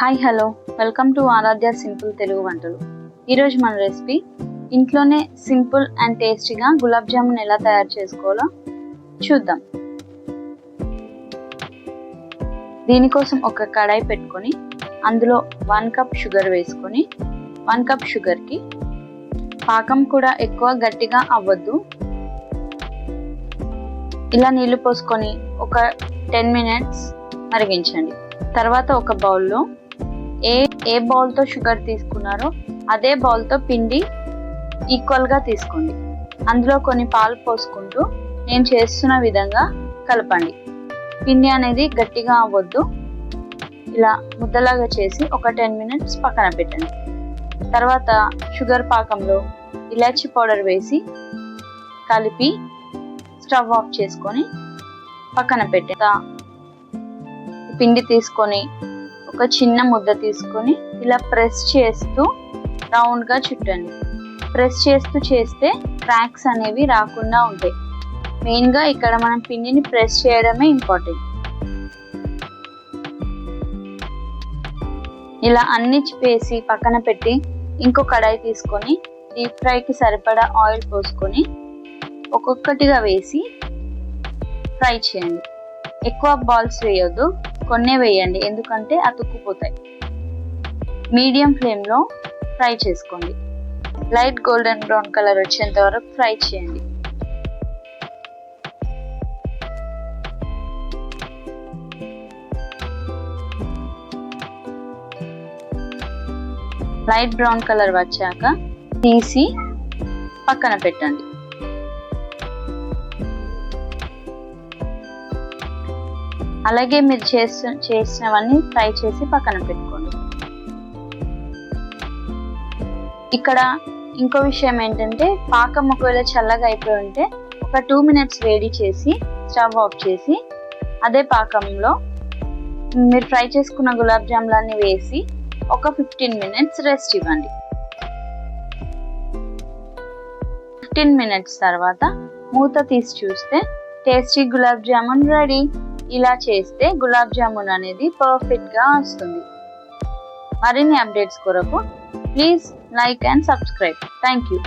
Hi hello. Welcome to Aaradhya simple Telugu వంటలు. ఈరోజు మన రెసిపీ ఇంట్లోనే సింపుల్ అండ్ టేస్టీగా గులాబ్ జామున్ ఎలా తయారు చేసుకోవాలో చూద్దాం. దీనికోసం ఒక కడాయి పెట్టుకొని అందులో వన్ కప్ షుగర్ వేసుకొని వన్ కప్ షుగర్కి పాకం కూడా ఎక్కువ గట్టిగా అవ్వద్దు. ఇలా నీళ్ళు పోసుకొని ఒక టెన్ మినిట్స్ మరిగించండి. తర్వాత ఒక బౌల్లో ఏ ఏ బౌల్తో షుగర్ తీసుకున్నారో అదే బౌల్తో పిండి ఈక్వల్గా తీసుకోండి. అందులో కొన్ని పాలు పోసుకుంటూ నేను చేస్తున్న విధంగా కలపండి. పిండి అనేది గట్టిగా అవ్వద్దు. ఇలా ముద్దలాగా చేసి ఒక టెన్ మినిట్స్ పక్కన పెట్టండి. తర్వాత షుగర్ పాకంలో ఇలాచి పౌడర్ వేసి కలిపి స్టవ్ ఆఫ్ చేసుకొని పక్కన పెట్టేదా పిండి తీసుకొని ఒక చిన్న ముద్ద తీసుకొని ఇలా ప్రెస్ చేస్తూ రౌండ్గా చుట్టండి. ప్రెస్ చేస్తూ చేస్తే క్రాక్స్ అనేవి రాకుండా ఉంటాయి. మెయిన్గా ఇక్కడ మనం పిండిని ప్రెస్ చేయడమే ఇంపార్టెంట్. ఇలా అన్ని వేసి పక్కన పెట్టి ఇంకో కడాయి తీసుకొని డీప్ ఫ్రైకి సరిపడా ఆయిల్ పోసుకొని ఒక్కొక్కటిగా వేసి ఫ్రై చేయండి. ఎక్కువ బాల్స్ వేయొద్దు. కొన్నే వేయండి. ఎందుకంటే అతుక్కుపోతాయి. మీడియం ఫ్లేమ్లో ఫ్రై చేసుకోండి. లైట్ గోల్డెన్ బ్రౌన్ కలర్ వచ్చేంత వరకు ఫ్రై చేయండి. లైట్ బ్రౌన్ కలర్ వచ్చాక తీసి పక్కన పెట్టండి. అలాగే మీరు చేస్తు చేసినవన్నీ ఫ్రై చేసి పక్కన పెట్టుకోండి. ఇక్కడ ఇంకో విషయం ఏంటంటే పాకం ఒకవేళ చల్లగా అయిపోయి ఉంటే ఒక టూ మినిట్స్ వేడి చేసి స్టవ్ ఆఫ్ చేసి అదే పాకంలో మీరు ఫ్రై చేసుకున్న గులాబ్ జాములన్నీ వేసి ఒక ఫిఫ్టీన్ మినిట్స్ రెస్ట్ ఇవ్వండి. ఫిఫ్టీన్ మినిట్స్ తర్వాత మూత తీసి చూస్తే టేస్టీ గులాబ్ జామున్ రెడీ. ఇలా చేస్తే గులాబ్ జామున్ అనేది పర్ఫెక్ట్గా వస్తుంది. మరిన్ని అప్డేట్స్ కొరకు please like and subscribe. Thank you